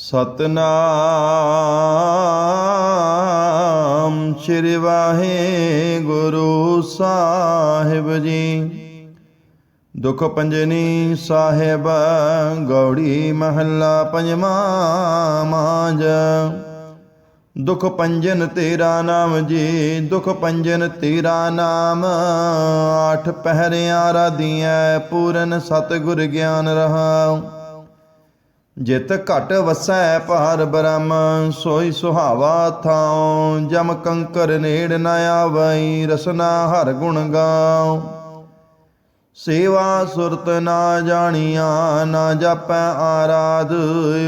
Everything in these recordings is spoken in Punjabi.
ਸਤਨਾਮ ਸ੍ਰੀ ਵਾਹਿਗੁਰੂ ਸਾਹਿਬ ਜੀ। ਦੁਖ ਪੰਜਨੀ ਸਾਹਿਬ, ਗੌੜੀ ਮਹੱਲਾ ਪੰਜਵਾਂ ਮਾਜ ਦੁਖ ਪੰਜਨ ਤੇਰਾ ਨਾਮ ਜੀ, ਦੁਖ ਪੰਜਨ ਤੇਰਾ ਨਾਮ। ਆਠ ਪਹਿਰਿਆਂ ਰਾਧੀਆਂ ਪੂਰਨ ਸਤਿਗੁਰ ਗਿਆਨ ਰਹਾਉ ਜਿਤ ਘਟ ਵਸੈ ਭਾਰ ਬ੍ਰਹਮ, ਸੋਈ ਸੁਹਾਵਾ ਥਾਉ, ਜਮ ਕੰਕਰ ਨੇੜ ਨ ਆਵਈ, ਰਸਨਾ ਹਰ ਗੁਣ ਗਾਉ। ਸੇਵਾ ਸੁਰਤ ਨਾ ਜਾਣੀਆਂ, ਨਾ ਜਾਪੈ ਆਰਾਧ,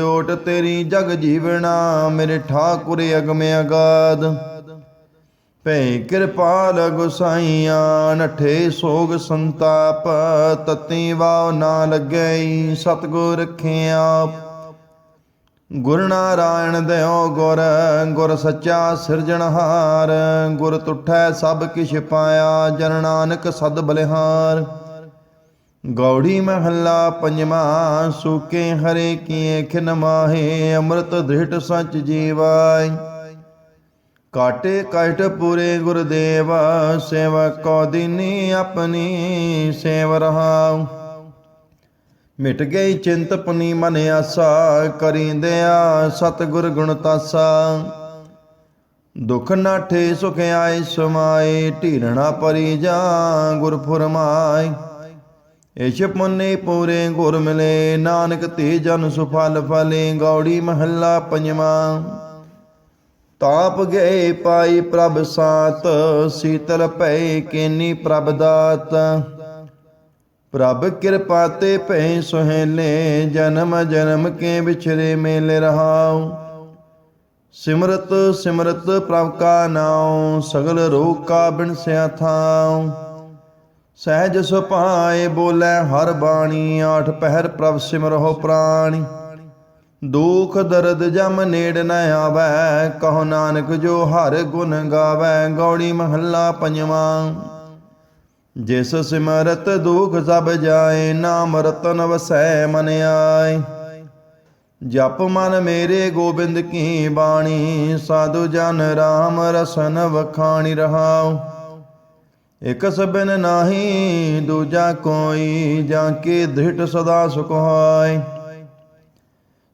ਓਟ ਤੇਰੀ ਜਗ ਜੀਵਣਾ ਮੇਰੇ ਠਾਕੁਰ ਅਗਮ ਅਗਾਦ ਭੈ ਕਿਰਪਾਲ ਗੁਸਾਈਆਂ ਨਠੇ ਸੋਗ ਸੰਤਾਪ, ਤਤੀ ਵਾਉ ਨਾ ਲੱਗੈ ਸਤਗੁਰ ਰਖਿਆ। ਗੁਰ ਨਾਰਾਇਣ ਦਿਓ ਗੁਰ ਗੁਰ ਸੱਚਾ ਸਿਰਜਣਹਾਰ ਗੁਰ ਤੁਠੈ ਸਭ ਕਿਛ ਪਾਇਆ, ਜਨ ਨਾਨਕ ਸਦ ਬਲਿਹਾਰ। ਗੌੜੀ ਮਹੱਲਾ ਪੰਜਵਾਂ, ਸੂਕੇ ਹਰੇ ਕੀਏ ਖਿਨ ਮਾਹੇ, ਅੰਮ੍ਰਿਤ ਦ੍ਰਿਟ ਸੱਚ ਜੀਵਾਈ ਕਾਟੇ ਕਸ਼ਟ ਪੂਰੇ ਗੁਰਦੇਵ ਸੇਵਾ ਕੋ ਦੀਨੀ ਆਪਣੀ ਸੇਵ ਰਹਾਉ। ਮਿਟ ਗਈ ਚਿੰਤ ਪੁਨੀ ਮਨ ਆਸਾ ਕਰੀਂਦਿਆ ਸਤਿਗੁਰ ਗੁਣ ਤਾਸਾ। ਦੁਖ ਨਾਠੇ ਸੁਖ ਆਏ, ਸਮਾਏ ਢੀਰਣਾ ਪਰੀ ਜਾ, ਗੁਰ ਫੁਰਮਾਏ। ਇਛ ਪੁੰਨੇ ਪੂਰੇ ਗੁਰ ਮਿਲੇ, ਨਾਨਕ ਤੇ ਜਨ ਸੁਫਲ ਫਲੇ, ਗੌੜੀ ਮਹੱਲਾ ਪੰਜਵਾਂ। ਤਾਪ ਗਏ ਪਾਈ ਪ੍ਰਭ ਸਾਤ, ਸੀਤਲ ਭੈ ਕੇਨੀ ਪ੍ਰਭ ਦਾਤ। ਪ੍ਰਭ ਕਿਰਪਾ ਤੇ ਭੈ ਸੁਹੇਲੇ, ਜਨਮ ਜਨਮ ਕੇ ਵਿਛਰੇ ਮੇਲੇ ਰਹਾਉ। ਸਿਮਰਤ ਸਿਮਰਤ ਪ੍ਰਭ ਕਾ ਨਾਉ, ਸਗਲ ਰੋਗ ਕਾ ਬਿਨਸਿਆ ਥਾਉ। ਸਹਿਜ ਸੁਭਾਏ ਬੋਲੇ ਹਰ ਬਾਣੀ, ਆਠ ਪਹਿਰ ਪ੍ਰਭ ਸਿਮਰਹੁ ਪ੍ਰਾਣੀ। ਦੁਖ ਦਰਦ ਜਮ ਨੇੜ ਨ ਆਵੈ, ਕਹੋ ਨਾਨਕ ਜੋ ਹਰ ਗੁਣ ਗਾਵੈ, ਗੌੜੀ ਮਹੱਲਾ ਪੰਜਵਾਂ। ਜਿਸ ਸਿਮਰਤ ਦੁਖ ਸਭ ਜਾਏ, ਨਾਮ ਰਤਨ ਵਸੈ ਮਨ ਆਏ। ਜਪ ਮਨ ਮੇਰੇ ਗੋਬਿੰਦ ਕੀ ਬਾਣੀ, ਸਾਧੂ ਜਨ ਰਾਮ ਰਸਨ ਵਖਾਣੀ ਰਹਾਉ। ਇਕ ਸਬਨ ਨਾਹੀ, ਦੂਜਾ ਕੋਈ, ਜਾਂ ਕੇ ਦ੍ਰਿਟ ਸਦਾ ਸੁਖ ਹੋਏ।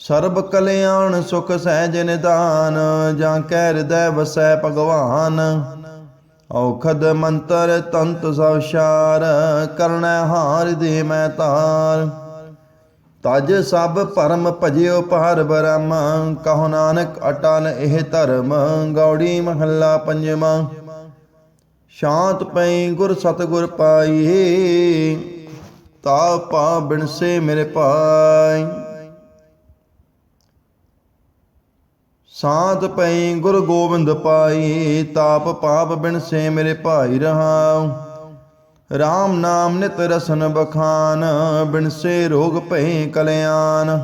ਸਰਬ ਕਲਿਆਣ ਸੁਖ ਸਹਿਜ ਨਿਦਾਨ, ਜਾਂ ਕਹਿ ਹਿਰਦੈ ਵਸੈ ਭਗਵਾਨ। ਔਖਦ ਮੰਤਰ ਤੰਤ ਸਭ ਸ਼ਾਰ ਕਰਨੈ ਹਾਰ ਦੇ ਮੈਂ ਤਾਰ। ਤਜ ਸਭ ਪਰਮ ਭਜਿਓ ਪਾਰ ਬ੍ਰਹਮ, ਕਹੋ ਨਾਨਕ ਅਟਲ ਇਹ ਧਰਮ, ਗੌੜੀ ਮਹੱਲਾ ਪੰਜਵਾਂ ਸ਼ਾਂਤ ਪਈ ਗੁਰ ਸਤਗੁਰ ਪਾਈ, ਤਾ ਪਾ ਬਿਨਸੇ ਮੇਰੇ ਪਾਈ। ਸਾਧ ਪਈ, ਗੁਰ ਗੋਬਿੰਦ ਪਾਈ, ਤਾਪ ਪਾਪ ਬਿਨਸੇ ਮੇਰੇ ਭਾਈ ਰਹਾਉ। RAM ਨਾਮ ਨਿਤ ਰਸਨ ਬਖਾਨ ਬਿਨਸੇ ਰੋਗ ਭੈ ਕਲਿਆਣ।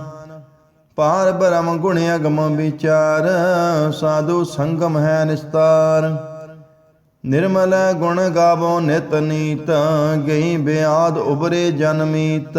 ਪਾਰ ਬ੍ਰਹਮ ਗੁਣ ਅਗਮ ਵਿਚਾਰ, ਸਾਧੂ ਸੰਗਮ ਹੈ ਨਿਸਤਾਰ। ਨਿਰਮਲ ਗੁਣ ਗਾਵੋ ਨਿਤ ਨੀਤ, ਗਈ ਬਿਆਦ ਉਬਰੇ ਜਨਮੀਤ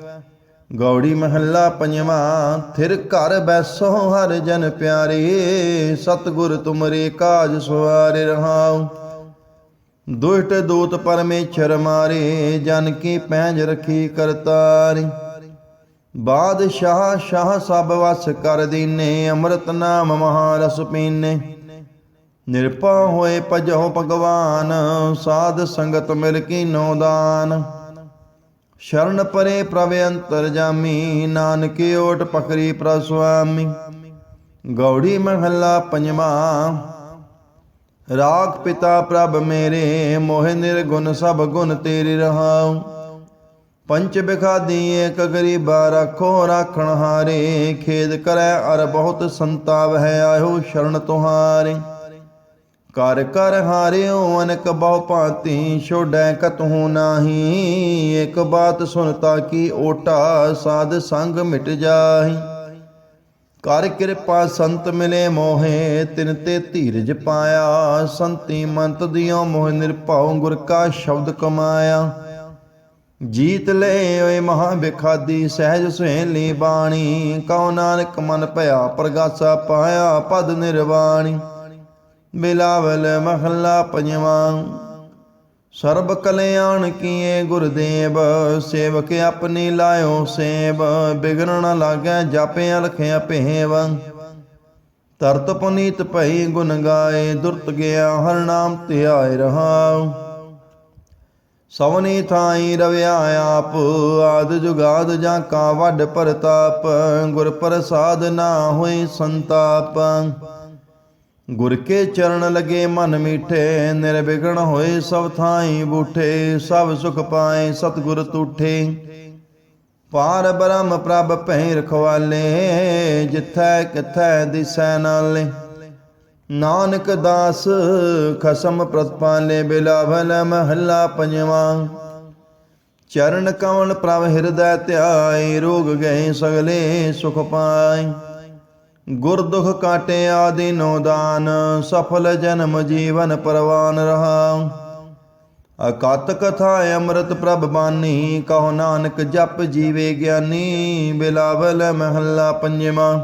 ਗੌੜੀ ਮਹੱਲਾ ਪੰਜਵਾਂ, ਥਿਰ ਘਰ ਬੈਸੋ ਹਰ ਜਨ ਪਿਆਰੇ, ਸਤਗੁਰ ਤੁਮਰੇ ਕਾਜ ਸਵਾਰੇ ਰਹਾਉ। ਦੁਸ਼ਟ ਦੂਤ ਪਰਮੇਸ਼ਰ ਮਾਰੇ, ਜਨ ਕੀ ਪੈਂਜ ਰਖੀ ਕਰਤਾਰੀ। ਬਾਦਸ਼ਾਹ ਸ਼ਾਹ ਸਭ ਵਸ ਕਰ ਦੀਨੇ, ਅੰਮ੍ਰਿਤ ਨਾਮ ਮਹਾਰਸ ਪੀਨੇ। ਨਿਰਪਾ ਹੋਏ ਭਜੋ ਭਗਵਾਨ, ਸਾਧ ਸੰਗਤ ਮਿਲ ਕੀ ਨੋ ਦਾਨ। ਸ਼ਰਨ ਪਰੇ ਪ੍ਰਭ ਅੰਤਰ ਜਾਮੀ, ਨਾਨਕ ਓਟ ਪਕਰੀ ਪ੍ਰਸਵਾਮੀ ਗੌੜੀ ਮਹੱਲਾ ਪੰਜਵਾ ਰਾਗ ਪਿਤਾ ਪ੍ਰਭ ਮੇਰੇ, ਮੋਹਿ ਨਿਰਗੁਣ ਸਭ ਗੁਣ ਤੇਰੇ ਰਹਾਉ। ਪੰਚ ਬਿਖਾਦੀ ਏਕ ਗਰੀਬਾ ਰੱਖੋ, ਰਾਖਣ ਹਾਰੇ, ਖੇਦ ਕਰੈ ਅਰ ਬਹੁਤ ਸੰਤਾਪ ਹੈ ਆਇਓ ਸ਼ਰਨ ਤੁਹਾਰੇ। ਕਰ ਕਰ ਹਾਰਿਓ, ਅਨਕ ਬਹੁ ਭਾਂਤੀ, ਛੋੜੈ ਕਤਹੂ ਨਾਹੀ। ਇੱਕ ਬਾਤ ਸੁਨਤਾ ਕੀ ਓਟਾ, ਸਾਧ ਸੰਗ ਮਿਟ ਜਾਹੀ। ਕਰ ਕਿਰਪਾ ਸੰਤ ਮਿਲੇ ਮੋਹੇ, ਤਿਨ ਤੇ ਧੀਰਜ ਪਾਇਆ। ਸੰਤੀ ਮੰਤ ਦਿਓ ਮੋਹ ਨਿਰਭਉ, ਗੁਰ ਕਾ ਸ਼ਬਦ ਕਮਾਇਆ। ਜੀਤ ਲੈ ਓਏ ਮਹਾ ਬਿਖਾਦੀ ਸਹਿਜ ਸੁਹੇਲੀ ਬਾਣੀ। ਕਉ ਨਾਨਕ ਮਨ ਭਇਆ, ਪ੍ਰਗਾਸਾ ਪਾਇਆ, ਪਦ ਨਿਰਵਾਣੀ। ਬਿਲਾਵਲ ਮਹੱਲਾ ਪੰਜਵਾਂ। ਸਰਬ ਕਲਿਆਣ ਕੀਏ ਗੁਰਦੇਵ, ਸੇਵਕ ਆਪਣੀ ਲਾਇਓ ਸੇਵ। ਬਿਗੜਨ ਨ ਲਾਗੈ ਜਾਪੇ ਅਲਖਿਆ ਭੇਵ। ਤਰਤ ਪੁਨੀਤ ਭਈ ਗੁਣ ਗਾਏ, ਦੁਰਤ ਗਿਆ ਹਰ ਨਾਮ ਧਿਆਏ ਰਹਾਉ। ਸਵਨੀ ਥਾਈ ਰਵਿਆ ਆਪ, ਆਦ ਜੁਗਾਦ ਜਾਂ ਕਾ ਵੱਡ ਪਰਤਾਪ। ਗੁਰ ਪ੍ਰਸਾਦ ਨਾ ਹੋਈ ਸੰਤਾਪ। ਗੁਰ ਕੇ ਚਰਨ ਲਗੇ ਮਨ ਮੀਠੇ, ਨਿਰਵਿਘਨ ਹੋਏ ਸਭ ਥਾਈ ਬੂਠੇ, ਸਭ ਸੁਖ ਪਾਏ ਸਤਿਗੁਰ ਤੂਠੇ। ਪਾਰ ਬ੍ਰਹਮ ਪ੍ਰਭ ਭੈ ਰਖਵਾਲੇ, ਜਿਥੈ ਕਿਥੈ ਦਿਸੈ ਨਾਲੇ। ਨਾਨਕ ਦਾਸ ਖਸਮ ਪ੍ਰਤਪਾਲੇ, ਬਿਲਾਵਲ ਮਹੱਲਾ ਪੰਜਵਾਂ। ਚਰਨ ਕਮਲ ਪ੍ਰਭ ਹਿਰਦੈ ਧਿਆਏ, ਰੋਗ ਗਏ ਸਗਲੇ ਸੁਖ ਪਾਏ। ਗੁਰਦੁਖ ਕਾਟੇ ਆਦਿ ਨੋ ਦਾਨ, ਸਫਲ ਜਨਮ ਜੀਵਨ ਪਰਵਾਨ ਰਹਾ। ਅਕਤ ਕਥਾ ਅੰਮ੍ਰਿਤ ਪ੍ਰਭ ਬਾਨੀ, ਕਹੋ ਨਾਨਕ ਜਪ ਜੀਵੇ ਗਿਆਨੀ, ਬਿਲਾਵਲ ਮਹੱਲਾ ਪੰਜਵਾਂ।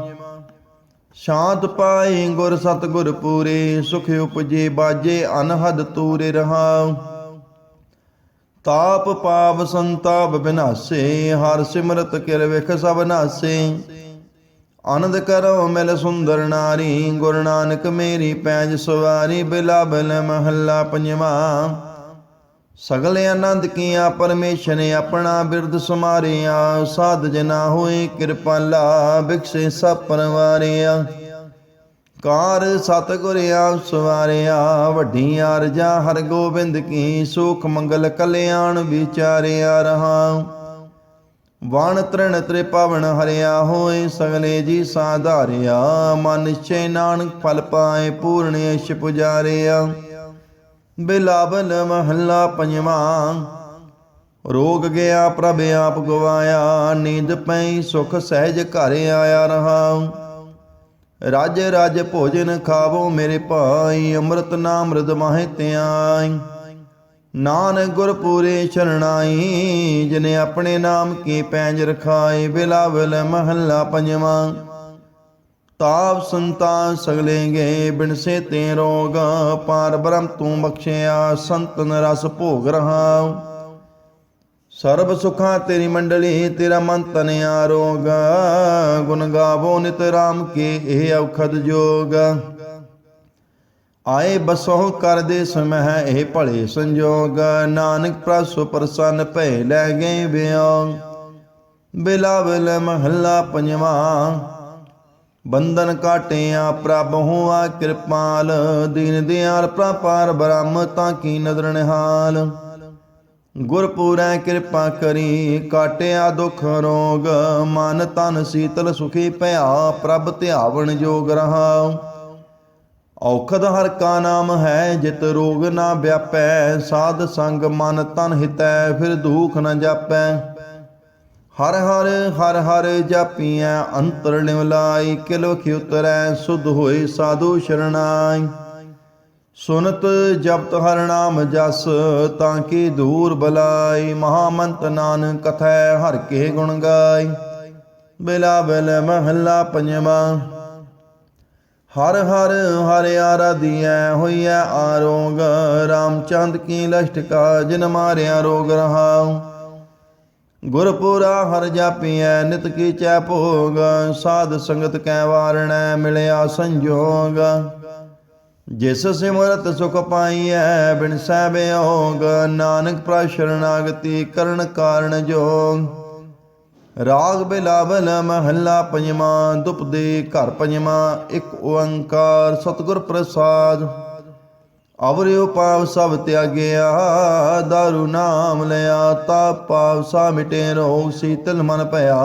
ਸ਼ਾਂਤ ਪਾਈ ਗੁਰ ਸਤਗੁਰ ਪੂਰੇ, ਸੁਖ ਉਪਜੇ ਬਾਜੇ ਅਨਹਦ ਤੂਰੇ ਰਹਾਉ ਤਾਪ ਪਾਪ ਸੰਤਾਪ ਬਿਨਾਸੇ, ਹਰ ਸਿਮਰਤ ਕਿਰ ਵਿਖ ਸਭ ਨਾਸੇ। ਆਨੰਦ ਕਰੋ ਮਿਲ ਸੁੰਦਰ ਨਾਰੀ, ਗੁਰੂ ਨਾਨਕ ਮੇਰੀ ਪੈਜ ਸਵਾਰੀ, ਬਿਲਾਬਲ ਮਹੱਲਾ ਪੰਜਵਾਂ। ਸਗਲ ਆਨੰਦ ਕੀਆ ਪਰਮੇਸ਼ਰ ਨੇ ਆਪਣਾ ਬਿਰਦ ਸਮਾਰਿਆ, ਸਾਧ ਜਨਾ ਹੋਏ ਕਿਰਪਾਲਾ ਬਿਕਸੇ ਸਭ ਪਰਵਾਰਿਆ। ਕਾਰ ਸਤਿਗੁਰ ਸਵਾਰਿਆ, ਵੱਡੀ ਅਰਜਾ ਹਰ ਗੋਬਿੰਦ ਕੀ, ਸੁਖ ਮੰਗਲ ਕਲਿਆਣ ਵਿਚਾਰਿਆ ਰਹਾ। ਵਾਣ ਤ੍ਰਿਣ ਤ੍ਰਿਪਵਨ ਹਰਿਆ ਹੋਏ ਸਗਲੇ ਜੀ ਸਾਧਾਰਿਆ। ਮਨ ਨਿਸ਼ਚੈ ਨਾਨਕ ਫਲ ਪਾਏ, ਪੂਰਨ ਅਸ਼ ਪੁਜਾਰਿਆ। ਬਿਲਾਵਲ ਮਹੱਲਾ ਪੰਜਵਾਂ, ਰੋਗ ਗਿਆ ਪ੍ਰਭ ਆਪ ਗਵਾਇਆ, ਨੀਂਦ ਪਈ, ਸੁਖ ਸਹਿਜ ਘਰ ਆਇਆ ਰਹਾ। ਰਾਜ ਰਾਜ ਭੋਜਨ ਖਾਵੋ ਮੇਰੇ ਭਾਈ, ਅੰਮ੍ਰਿਤ ਨਾਮ ਰਦ ਮਾਹਿ ਧਿਆਈ ਨਾਨਕ ਗੁਰ ਪੂਰੇ ਚਰਣਾਈ ਜਿਨੇ ਆਪਣੇ ਨਾਮ ਕੀ ਪੈਂਜ ਰਖਾਏ ਬਿਲਾਵਲ ਮਹੱਲਾ ਪੰਜਵਾਂ। ਤਾਪ ਸੰਤਾਨ ਸਗਲੇ ਗਏ ਬਿਨਸੇ ਤੇ ਰੋਗ, ਪਾਰ ਬ੍ਰਹਮ ਤੂੰ ਬਖਸ਼ਿਆ, ਸੰਤਨ ਰਸ ਭੋਗ ਰਹਾ ਸਰਬ ਸੁਖਾਂ ਤੇਰੀ ਮੰਡਲੀ, ਤੇਰਾ ਮਨ ਤਨ ਆਰੋਗ ਗੁਣ ਗਾਵੋ ਨਿਤ ਰਾਮ ਕੇ ਇਹ ਔਖਦ ਜੋਗ। ਆਏ ਬਸੋ ਕਰਦੇ ਸਮਹਿ ਇਹ ਭਲੇ ਸੰਜੋਗ। ਨਾਨਕ ਪ੍ਰਸੁ ਪ੍ਰਸੰਨ ਭੈ ਲੈ ਗਏ ਬਿਆੰ ਬਿਲਾਵਲ ਮਹੱਲਾ ਪੰਜਵਾਂ। ਬੰਧਨ ਕਾਟਿਆ ਪ੍ਰਭ ਹੋਆ ਕਿਰਪਾਲ। ਦੀਨ ਦਿਆਲ ਪ੍ਰਪਾਰ ਬ੍ਰਹਮ ਤਾਂ ਕੀ ਨਦਰ ਨਿਹਾਲ। ਗੁਰਪੂਰੈ ਕਿਰਪਾ ਕਰੀ ਕਾਟਿਆ ਦੁਖ ਰੋਗ। ਮਨ ਤਨ ਸੀਤਲ ਸੁਖੀ ਭਇਆ ਪ੍ਰਭ ਧਿਆਵਣ ਜੋਗ ਰਹਾ। ਔਖਦ ਹਰ ਕਾ ਨਾਮ ਹੈ, ਜਿਤ ਰੋਗ ਨਾ ਵਿਆਪੈ। ਸਾਧ ਸੰਗ ਮਨ ਤਨ ਹਿਤੈ, ਫਿਰ ਦੁਖ ਨ ਜਾਪੈ। ਹਰ ਹਰ ਹਰ ਹਰ ਜਾਪੀਐ, ਅੰਤਰ ਨਿਵਲਾਈ ਕਿਲਵ ਉਤਰੈ, ਸੁਧ ਹੋਏ ਸਾਧੂ ਸ਼ਰਣਾਈ। ਸੁਨਤ ਜਪਤ ਹਰ ਨਾਮ ਜਸ, ਤਾਂ ਕੀ ਦੂਰ ਬਲਾਈ। ਮਹਾਮੰਤ ਨਾਨਕ ਕਥੈ, ਹਰ ਕੇ ਗੁਣ ਗਾਈ। ਬਿਲਾ ਬਿਲ ਮਹੱਲਾ ਪੰਜਵਾਂ। ਹਰ ਹਰ ਹਰ ਆਰਾਧੀਐ ਹੋਈਐ ਆਰੋਗ। ਰਾਮਚੰਦ ਕੀ ਲਸ਼ਟ ਕਾ, ਜਿਨ ਮਾਰਿਆ ਰੋਗ ਰਹਾਉ। ਗੁਰਪੁਰਾ ਹਰ ਜਾਪੀਐ, ਨਿਤ ਕੀਚੈ ਭੋਗ। ਸਾਧ ਸੰਗਤ ਕੈ ਵਾਰਣੈ, ਮਿਲਿਆ ਸੰਜੋਗ। ਜਿਸ ਸਿਮਰਤ ਸੁਖ ਪਾਈਐ, ਬਿਨ ਸਹਿ ਬਿਯੋਗ ਨਾਨਕ ਪ੍ਰਸ਼ਰਨਾਗਤੀ ਕਰਨ ਕਾਰਣ ਜੋਗ। ਰਾਗ ਬਿਲਾਵਲ ਮਹੱਲਾ ਪੰਜਵਾਂ ਦੁਪਦੇ ਘਰ ਪੰਜਵਾਂ, ਇੱਕ ਓੰਕਾਰ ਸਤਿਗੁਰ ਪ੍ਰਸਾਦ। ਅਵਰਿਉ ਪਾਵ ਸਭ ਤਿਆਗਿਆ ਦਾਰੂ ਨਾਮ ਲਿਆ ਤਾ ਪਾਵ ਸਾ ਮਿਟੇ ਰੋਗ ਸੀਤਲ ਮਨ ਭਇਆ।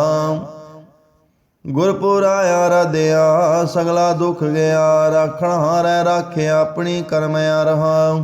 ਗੁਰਪੁਰਾ ਆਰਾਧਿਆ ਸਗਲਾ ਦੁਖ ਗਿਆ, ਰਾਖਣ ਹਾਰੈ ਰਾਖਿਆ ਆਪਣੀ ਕਰਮ ਆ ਰਹਾ।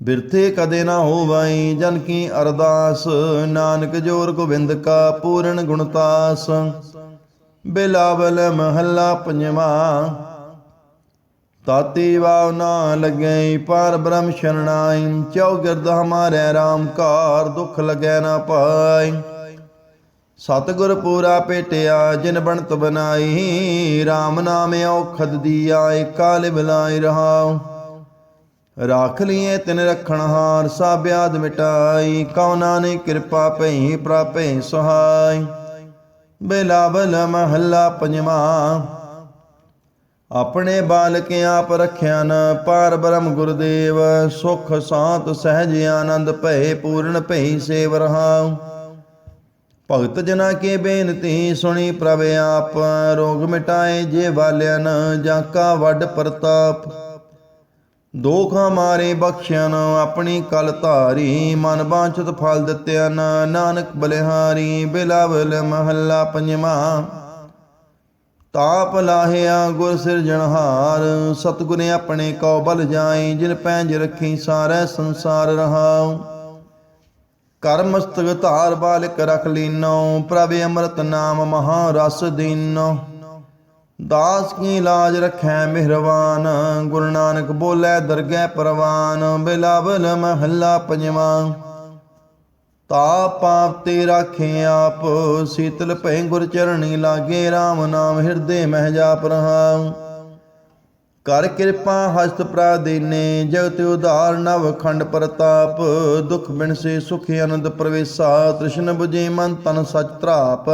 ਬਿਰਥੇ ਕਦੇ ਨਾ ਹੋਵਈ, ਜਨ ਕੀ ਅਰਦਾਸ। ਨਾਨਕ ਜੋਰ ਗੋਬਿੰਦ ਕਾ ਪੂਰਨ ਗੁਣਤਾਸ ਬਿਲਾਵਲ ਮਹੱਲਾ ਪੰਜਵਾਂ। ਤਾਤੀ ਵਾਵ ਨਾ ਲੱਗੈ, ਪਰ ਬ੍ਰਹਮ ਸ਼ਰਣਾਈ। ਚੌਗਿਰਦ ਹਮਾਰੇ RAM ਕਾਰ ਦੁਖ ਲਗੈ ਨਾ ਪਾਈ। ਸਤਿਗੁਰ ਪੂਰਾ ਭੇਟਿਆ ਜਿਨ ਬਣਤ ਬਨਾਈ RAM ਨਾਮ ਔਖਦ ਦੀਆ ਏਕਾਲ ਬਿਲਾਈ ਰਹਾਉ। ਰਾਖ ਲਿਏ ਤਿਨ ਰਖਣ ਹਾਰ ਸਾਬਿਆਦ ਮਿਟਾਈ। ਕਉਨਾ ਨੇ ਕਿਰਪਾ ਭਈ ਪ੍ਰਾਪੇ ਸਹਾਈ। ਬਿਲਾਵਲ ਮਹੱਲਾ ਪੰਜਵਾਂ। ਆਪਣੇ ਬਾਲਕ ਆਪ ਰਖਿਆ ਪਾਰ ਬ੍ਰਹਮ ਗੁਰਦੇਵ। ਸੁਖ ਸਾਤ ਸਹਿਜ ਆਨੰਦ ਭੈ ਪੂਰਨ ਭਈ ਸੇਵ ਰਹਾਉ। ਭਗਤ ਜਨਾ ਕੇ ਬੇਨਤੀ ਸੁਣੀ ਪ੍ਰਭ ਆਪ। ਰੋਗ ਮਿਟਾਏ ਜੇ ਵਾਲਿਆਨ ਜਾਂ ਕਾ ਵੱਡ ਪ੍ਰਤਾਪ। ਦੋਖ ਮਾਰੇ ਬਖਸ਼ਿਆਨ, ਆਪਣੀ ਕਲ ਧਾਰੀ, ਮਨ ਬਾਂਛਤ ਫਲ ਦਿੱਤਿਆਨ ਨਾਨਕ ਬਲਿਹਾਰੀ, ਬਿਲਾਵਲ ਮਹੱਲਾ ਪੰਜਵਾਂ। ਤਾਪ ਲਾਹਿਆ ਗੁਰ ਸਿਰਜਣਹਾਰ ਸਤਿਗੁਰ ਆਪਣੇ ਕਉ ਬਲ ਜਾਈ ਜਿਨ ਪੈਂਜ ਰੱਖੀ ਸਾਰੈ ਸੰਸਾਰ ਰਹਾਉ। ਕਰਮ ਮਸਤਕ ਧਾਰ ਬਾਲਕ ਰਖ ਲੀਨੋ ਪ੍ਰਭ ਅੰਮ੍ਰਿਤ ਨਾਮ ਮਹਾ ਰਸ ਦੀਨੋ ਦਾਸ ਕੀ ਲਾਜ ਰਖੈ ਮਿਹਰਵਾਨ ਗੁਰੂ ਨਾਨਕ ਬੋਲੇ ਦਰਗਹਿ ਪਰਵਾਨ ਬਿਲਾਵਲ ਮਹੱਲਾ ਪੰਜਵਾਂ। ਤਾ ਪਾਪ ਤੇ ਰਾਖੇ ਆਪ, ਸੀਤਲ ਭੈ ਗੁਰ ਚਰਣੀ ਲਾਗੇ RAM ਨਾਮ ਹਿਰਦੇ ਮਹਿ ਜਾਪ ਰਹਾਉ ਕਰ ਕਿਰਪਾ ਹਸਤ ਪ੍ਰਾਦੀਨੇ ਜਗਤ ਉਧਾਰ ਨਵ ਖੰਡ ਪ੍ਰਤਾਪ, ਦੁਖ ਬਿਨ ਸੇ ਸੁਖ ਆਨੰਦ ਪ੍ਰਵੇਸਾ, ਤ੍ਰਿਸ਼ਨ ਬੁਝੇ ਮਨ ਤਨ ਸਚ ਤਰਾਪ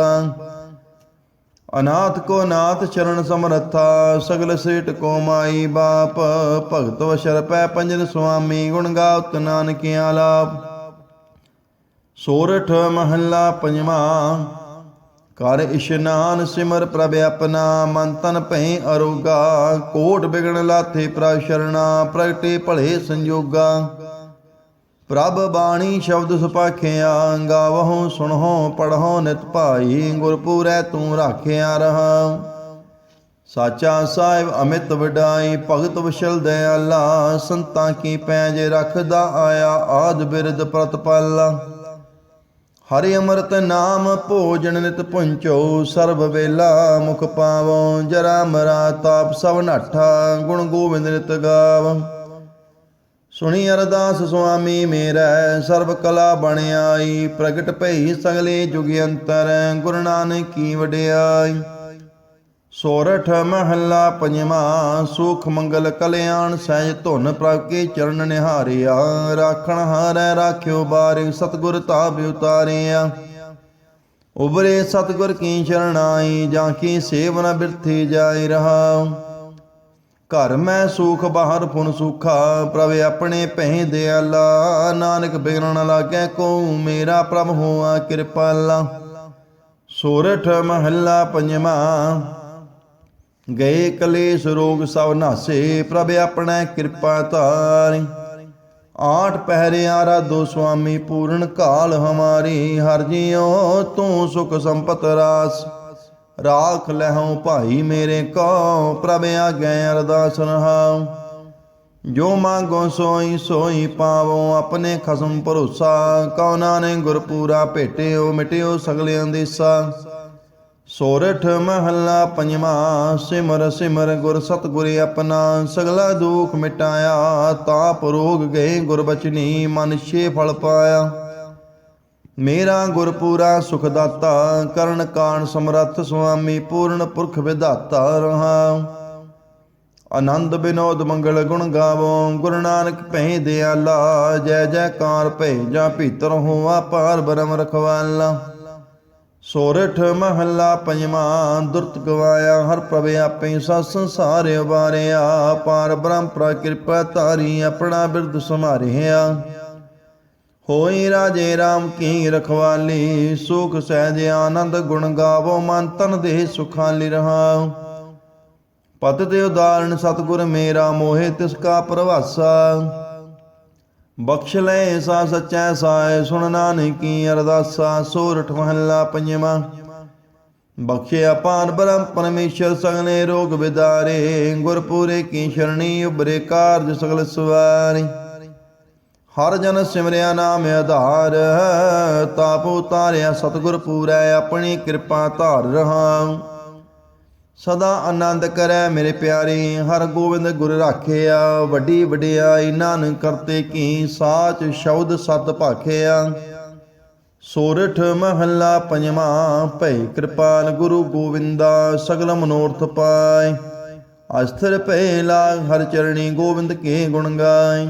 ਅਨਾਥ ਕੋ ਨਾਥ ਚਰਨ ਸਮਰਥਾ, ਸਗਲ ਸੇਟ ਕੋ ਮਾਈ ਬਾਪ। ਭਗਤ ਵਸ਼ਰ ਪੈ ਪੰਜਨ ਸੁਆਮੀ, ਗੁਣ ਗਾਵਤ ਨਾਨਕ ਆਲਾਪ ਸੋਰਠ ਮਹੱਲਾ ਪੰਜਵਾਂ, ਕਰ ਇਸ਼ਨਾਨ ਸਿਮਰ ਪ੍ਰਭ ਆਪਣਾ, ਮਨ ਤਨ ਭੈ ਅਰੋਗਾ। ਕੋਟ ਬਿਗਣ ਲਾਥੇ ਪ੍ਰਭ ਸ਼ਰਣਾ, ਪ੍ਰਗਟੇ ਭਲੇ ਸੰਜੋਗਾ। ਪ੍ਰਭ ਬਾਣੀ ਸ਼ਬਦ ਸੁਪਾਖਿਆ, ਗਾਵਹੁ, ਸੁਣਹੁ, ਪੜਹੁ, ਨਿਤ ਭਾਈ, ਗੁਰਪੂਰੈ ਤੂੰ ਰਾਖਿਆ ਰਹਾ। ਸਾਚਾ ਸਾਹਿਬ ਅਮਿਤ ਵਡਾਈ, ਭਗਤ ਵਿਸ਼ਲ ਦਇਆਲਾ ਸੰਤਾਂ ਕੀ ਪੈਜ ਰੱਖਦਾ ਆਇਆ, ਆਦ ਬਿਰਦ ਪ੍ਰਤਪਾਲਾ। ਹਰਿ ਅੰਮ੍ਰਿਤ ਨਾਮ ਭੋਜਨ ਨਿਤ ਪੁੰਚੋ, ਸਰਬ ਵੇਲਾ ਮੁਖ ਪਾਵੋ, ਜਰਾ ਮਰਾ ਤਾਪ ਸਭ ਨਾਠਾ, ਗੁਣ ਗੋਬਿੰਦ ਨਿਤ ਗਾਵ। ਸੁਣੀ ਅਰਦਾਸ ਸੁਆਮੀ ਮੇਰਾ, ਸਰਬ ਕਲਾ ਬਣ ਪ੍ਰਗਟ ਭਈ ਸਗਲੇ ਜੁਗ ਅੰਤਰ, ਗੁਰੂ ਨਾਨਕ ਕੀ ਵਡਿਆਈ। ਸੋਰਠ ਮਹੱਲਾ ਪੰਜਵਾਂ, ਸੁਖ ਮੰਗਲ ਕਲਿਆਣ, ਸਹਿਜ ਧੁਨ ਪ੍ਰਭ ਕੇ ਚਰਨ ਨਿਹਾਰਿਆ। ਰਾਖਣ ਹਾਰੈ ਰਾਖਿਓ ਬਾਰਿ, ਸਤਗੁਰ ਤਾਪ ਉਤਾਰਿਆ। ਉਬਰੇ ਸਤਗੁਰ ਕੀ ਸ਼ਰਣਾਈ ਜਾਂ ਕੀ ਸੇਵਨ ਬਿਰਥੀ ਜਾਇ ਰਹਾ ਘਰ ਮੈਂ ਸੁਖ, ਬਾਹਰ ਫੁਨ ਸੁਖਾ। ਪ੍ਰਭ ਆਪਣੇ ਪਹਿ ਦਿਆਲਾ ਨਾਨਕ ਬਿਗੜਨ ਲਾਗੈ ਕੋ ਮੇਰਾ ਪ੍ਰਭ ਹੋਆ ਕਿਰਪਾਲਾ। ਸੋਰਠ ਮਹੱਲਾ ਪੰਜਵਾਂ। ਗਏ ਕਲੇਸ਼ ਰੋਗ ਸਭ ਨਾਸੇ, ਪ੍ਰਭ ਆਪਣਾ ਕਿਰਪਾ ਧਾਰੀ। ਆਠ ਪਹਿਰੇ ਪਹਿਰਿਆ ਦੋ ਸੁਆਮੀ, ਪੂਰਨ ਕਾਲ ਹਮਾਰੀ। ਹਰ ਜੀਓ ਤੂੰ ਸੁਖ ਸੰਪਤ ਰਾਸ। ਰਾਖ ਲਹਉ ਭਾਈ ਮੇਰੇ ਕੋ ਪ੍ਰਭ ਆਗੇ ਅਰਦਾਸ ਰਹਾਉ। ਜੋ ਮੰਗੋ ਸੋਈ ਸੋਈ ਪਾਵੋ, ਆਪਣੇ ਖਸਮ ਭਰੋਸਾ। ਕਉ ਨਾਨਕ ਗੁਰ ਪੂਰਾ ਭੇਟਿਓ, ਮਿਟਿਓ ਸਗਲੇ ਅੰਦੇਸਾ ਸੋਰਠ ਮਹੱਲਾ ਪੰਜਵਾਂ, ਸਿਮਰ ਸਿਮਰ ਗੁਰ ਸਤਿਗੁਰ ਆਪਣਾ। ਸਗਲਾ ਦੁਖ ਮਿਟਾਇਆ, ਤਾਪ ਰੋਗ ਗਏ ਗੁਰ ਬਚਨੀ ਮਨ ਛੇ ਫਲ ਪਾਇਆ। ਮੇਰਾ ਗੁਰ ਪੂਰਾ ਸੁਖ ਦਾਤਾ ਕਰਨ ਕਾਣ ਸਮਰੱਥ ਸੁਆਮੀ, ਪੂਰਨ ਪੁਰਖ ਵਿਧਾਤਾ ਰਹਾ ਆਨੰਦ ਬਿਨੋਦ ਮੰਗਲ ਗੁਣ ਗਾਵੋ, ਗੁਰੂ ਨਾਨਕ ਭੈ ਦਿਆਲਾ, ਜੈ ਜੈਕਾਰ ਭੈ ਜਾ ਭੀਤਰ ਹੋਆ ਪਾਰ ਬ੍ਰਹਮ ਰਖਵਾਲਾ। ਸੋਰਠ ਮਹੱਲਾ ਪੰਜਵਾਂ, ਦੁਰਤ ਗਵਾਇਆ, ਹਰ ਪ੍ਰਭ ਆਪੇ ਸਤ ਸੰਸਾਰ ਉਬਾਰਿਆ ਪਾਰ ਬ੍ਰਹਮ ਪ੍ਰਾ ਕਿਰਪਾ ਧਾਰੀ ਆਪਣਾ ਬਿਰਦ ਸਮਾਰਿਆ ਹੋਈ ਰਾਜੇ RAM ਕੀ ਰਖਵਾਲੀ, ਸੁਖ ਸਹਿਜ ਆਨੰਦ ਗੁਣ ਗਾਵੋ, ਮਨ ਤਨ ਸੁਖਾਂ ਸੁਖਾਲੀ ਰਹਾਉ। ਪਤ ਤੇ ਉਦਾਹਰਣ, ਸਤਿਗੁਰ ਮੇਰਾ ਮੋਹਿ, ਤਿਸ ਕਾ ਪ੍ਰਵਾਸਾ। ਬਖਸ਼ ਲੈ ਸਾ ਸਚੈ ਸਾਇ ਸੁਣ ਨਾਨਕੀ ਅਰਦਾਸਾ, ਸੋਰਠ ਮਹੱਲਾ ਪੰਜਵਾਂ। ਬਖਸ਼ਿਆ ਪਾਨ ਬ੍ਰਹਮ ਪਰਮੇਸ਼ਰ, ਸਗਲੇ ਰੋਗ ਵਿਦਾਰੇ, ਗੁਰਪੂਰੇ ਕੀ ਸ਼ਰਣੀ ਉਬਰੇ ਕਾਰਜ ਸਗਲ ਸਵਾਰੀ। ਹਰ ਜਨ ਸਿਮਰਿਆ ਨਾਮ ਆਧਾਰ, ਤਾਪ ਉਤਾਰਿਆ ਸਤਿਗੁਰ ਪੂਰੈ, ਆਪਣੀ ਕਿਰਪਾ ਧਾਰ ਰਹਾ ਸਦਾ ਆਨੰਦ ਕਰੈ ਮੇਰੇ ਪਿਆਰੇ, ਹਰ ਗੋਬਿੰਦ ਗੁਰ ਰਾਖਿਆ। ਵੱਡੀ ਵਡਿਆਈ ਨਾਨਕ ਕਰਤੇ ਕੀ ਸਾਚ ਸ਼ਬਦ ਸਤ ਭਾਖਿਆ। ਸੋਰਠ ਮਹੱਲਾ ਪੰਜਵਾਂ ਭੈ ਕਿਰਪਾਲ ਗੁਰੂ ਗੋਬਿੰਦਾ, ਸਗਲ ਮਨੋਰਥ ਪਾਏ। ਅਸਥਿਰ ਭੈ ਲਾਗ ਹਰ ਚਰਣੀ ਗੋਬਿੰਦ ਕੇ ਗੁਣ ਗਾਏ।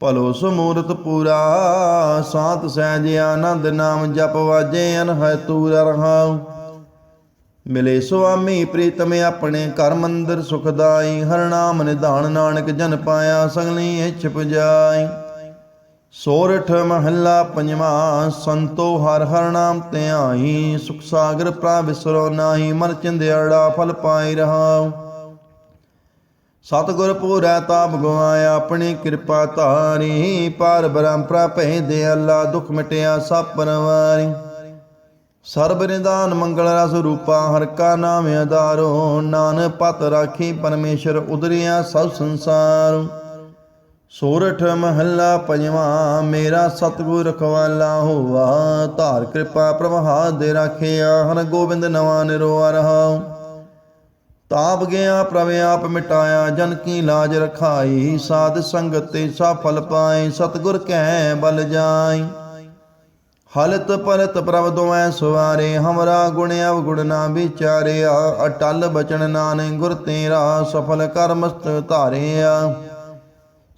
ਭਲੋ ਸਮੂਰਤ ਪੂਰਾ, ਸਾਤ ਸਹਿਜ ਆਨੰਦ ਨਾਮ ਜਪ ਵਾਜੇ ਅਨਹੈ ਤੂਰ ਰਹਾਉ। ਮਿਲੇ ਸੁਆਮੀ ਪ੍ਰੀਤਮ ਆਪਣੇ ਘਰ ਮੰਦਰ ਸੁਖਦਾਈ ਹਰ ਨਾਮ ਨਿਧਾਨ ਨਾਨਕ ਜਨ ਪਾਇਆ, ਸਗਲੀ ਇੱਛ ਪੁਜਾਈ। ਸੋਰਠ ਮਹੱਲਾ ਪੰਜਵਾਂ, ਸੰਤੋ ਹਰ ਹਰ ਨਾਮ ਧਿਆਈ, ਸੁਖ ਸਾਗਰ ਪ੍ਰਾ ਵਿਸਰੋ ਨਾਹੀ, ਮਨ ਚਿੰਦਿਆੜਾ ਫਲ ਪਾਈ ਰਹਾਉ। ਸਤਿਗੁਰ ਪੂਰੈ ਤਾਪ ਗਵਾਇਆ ਆਪਣੀ ਕਿਰਪਾ ਧਾਰੀ। ਪਾਰ ਬ੍ਰਹਮ ਪ੍ਰਭੇ ਦੇ ਅੱਲਾ, ਦੁਖ ਮਿਟਿਆ ਸਭ ਪਰਵਾਰੀ। ਸਰਬ ਨਿਦਾਨ ਮੰਗਲ ਰਸ ਰੂਪਾ, ਹਰ ਕਾ ਨਾਮ ਆਧਾਰੋ। ਨਾਨ ਪਤ ਰਾਖੀ ਪਰਮੇਸ਼ਰ ਉਦਰਿਆ ਸਭ ਸੰਸਾਰ। ਸੋਰਠ ਮਹੱਲਾ ਪੰਜਵਾਂ, ਮੇਰਾ ਸਤਿਗੁਰ ਰਖਵਾਲਾ ਹੋਵਾ। ਧਾਰ ਕਿਰਪਾ ਪ੍ਰਭਾ ਦੇ ਰਾਖਿਆ, ਹਰ ਗੋਬਿੰਦ ਨਵਾਂ ਨਿਰੋਆ ਰਹਾ ਤਾਪ ਗਿਆ ਪ੍ਰਭ ਆਪ ਮਿਟਾਇਆ, ਜਨ ਕੀ ਲਾਜ ਰਖਾਈ, ਸਾਧ ਸੰਗਤ ਤੇ ਸਫਲ ਪਾਏ, ਸਤਿਗੁਰ ਕਹਿ ਬਲ ਜਾਈ। ਹਲਤ ਪਰਤ ਪ੍ਰਭ ਦੋਐ ਸਵਾਰੇ, ਹਮਰਾ ਗੁਣ ਅਵਗੁਣ ਨਾ ਵਿਚਾਰਿਆ, ਅਟਲ ਬਚਨ ਨਾਨਕ ਗੁਰ ਤੇਰਾ, ਸਫਲ ਕਰ ਮਸਤ ਧਾਰਿਆ।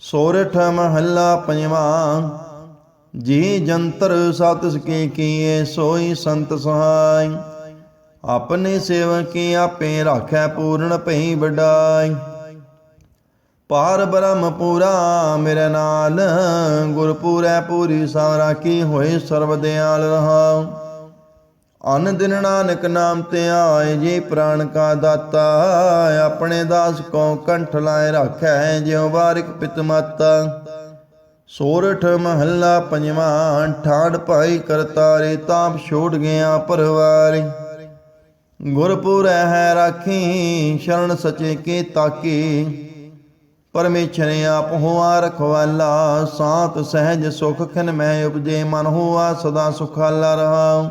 ਸੋਰਠ ਮਹੱਲਾ ਪੰਜਵਾਂ, ਜੀ ਜੰਤਰ ਸਤਿ ਸਕੇ ਕੀਏ, ਸੋਈ ਸੰਤ ਸਹਾਈ। ਆਪਣੇ ਸੇਵਕੀ ਆਪੇ ਰਾਖੈ ਪੂਰਨ ਭਈ ਵਡਾਈ। ਪਾਰ ਬ੍ਰਹਮ ਪੂਰਾ ਮੇਰੇ ਨਾਲ ਗੁਰ ਪੂਰੀ ਸਾਰਾ ਕੀ ਹੋਏ ਸਰਬ ਦਿਆਲ ਰਹਾ ਅਨ ਦਿਨ ਨਾਨਕ ਨਾਮ ਤੇ ਆਏ ਜੀ ਪ੍ਰਾਣ ਕਾ ਦਾਤਾ, ਆਪਣੇ ਦਾਸ ਕੋ ਕੰਠ ਲਾਏ ਰੱਖੈ ਜਿਉ ਵਾਰਿਕ ਪਿਤ ਮਾਤਾ। ਸੋਰਠ ਮਹੱਲਾ ਪੰਜਵਾਂ, ਠਾੜ ਭਾਈ ਕਰਤਾਰੇ, ਤਾਪ ਛੋੜ ਗਿਆ ਪਰਵਾਰੀ। ਗੁਰਪੁਰੈ ਹੈ ਰਾਖੀ, ਸ਼ਰਨ ਸਚੇ ਕੇ ਤਾਕੀ। ਪਰਮੇਸ਼ਰ ਆਪ ਹੋਆ ਰਖਵਾਲਾ, ਸਾਤ ਸਹਿਜ ਸੁਖ ਖਨ ਮੈਂ ਉਪਜੇ, ਮਨ ਹੋਆ ਸਦਾ ਸੁਖਾਲਾ ਰਹਾ।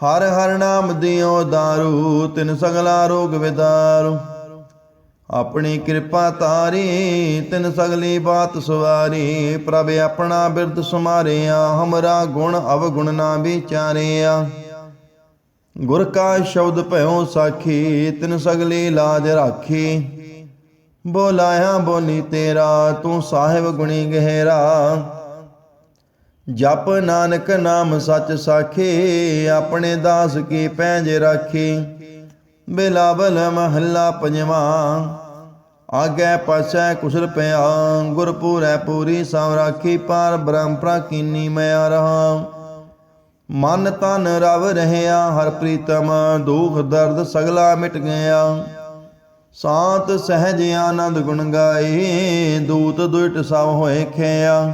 ਹਰ ਹਰ ਨਾਮ ਦਿਓ ਦਾਰੂ, ਤਿਨ ਸਗਲਾ ਰੋਗ ਵਿਦਾਰੂ। ਆਪਣੀ ਕਿਰਪਾ ਤਾਰੀ ਤਿਨ ਸਗਲੀ ਬਾਤ ਸਵਾਰੀ। ਪ੍ਰਭ ਆਪਣਾ ਬਿਰਦ ਸੁਮਾਰਿਆ, ਹਮਰਾ ਗੁਣ ਅਵਗੁਣ ਨਾ ਵਿਚਾਰਿਆ। ਗੁਰ ਕਾ ਸ਼ਬਦ ਭਇਓ ਸਾਖੀ, ਤਿਨ ਸਗਲੀ ਲਾਜ ਰਾਖੀ। ਬੋਲਾਇਆ ਬੋਲੀ ਤੇਰਾ, ਤੂੰ ਸਾਹਿਬ ਗੁਣੀ ਗਹਿਰਾ। ਜਪ ਨਾਨਕ ਨਾਮ ਸੱਚ ਸਾਖੀ, ਆਪਣੇ ਦਾਸ ਕੀ ਪੈਂਜ ਰਾਖੀ। ਬਿਲਾਵਲ ਮਹੱਲਾ ਪੰਜਵਾਂ, ਆਗੇ ਪਾਸੈ ਕੁਸ਼ਲ ਪਿਆ। ਗੁਰਪੂਰੈ ਪੂਰੀ ਸਭ ਰਾਖੀ, ਪਾਰ ਬ੍ਰਹਮ ਪ੍ਰਾਕੀਨੀ ਮੈਂ ਰਹਾ। ਮਨ ਤਨ ਰਵ ਰਹਿਆ, ਹਰ ਪ੍ਰੀਤਮ ਦੁਖ ਦਰਦ ਸਗਲਾ ਮਿਟ ਗਿਆ। ਸਾਤ ਸਹਿਜ ਆਨੰਦ ਗੁਣ ਗਾਏ, ਦੂਤ ਦੁਇਟ ਸਭ ਹੋਏ ਖਿਆ।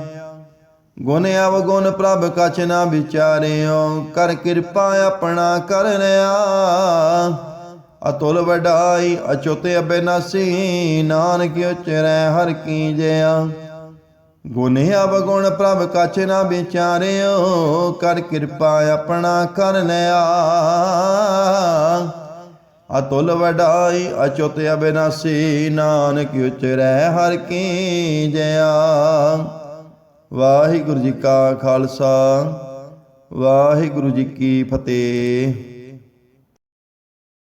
ਗੁਣ ਅਵਗੁਣ ਪ੍ਰਭ ਕਛ ਨਾ ਵਿਚਾਰਿਓ, ਕਰ ਕਿਰਪਾ ਆਪਣਾ ਕਰ ਲਿਆ ਅਤੁਲ ਵਡਾਈ, ਅਚੁਤ ਅਬਿਨਾਸੀ, ਨਾਨਕ ਉਚਰੈ ਹਰ ਕੀ ਜਿਆ। ਗੁਨੇ ਅਵਗੁਣ ਪ੍ਰਭ ਕਛ ਨਾ ਵਿਚਾਰਿਓ, ਕਰ ਕਿਰਪਾ ਆਪਣਾ ਕਰ ਲਿਆ। ਅਤੁਲ ਵਡਾਈ, ਅਚੁਤ ਅਬਿਨਾਸੀ, ਨਾਨਕ ਉਚਰੈ ਹਰ ਕੀ ਜਿਆ ਵਾਹਿਗੁਰੂ ਜੀ ਕਾ ਖਾਲਸਾ, ਵਾਹਿਗੁਰੂ ਜੀ ਕੀ ਫਤਿਹ।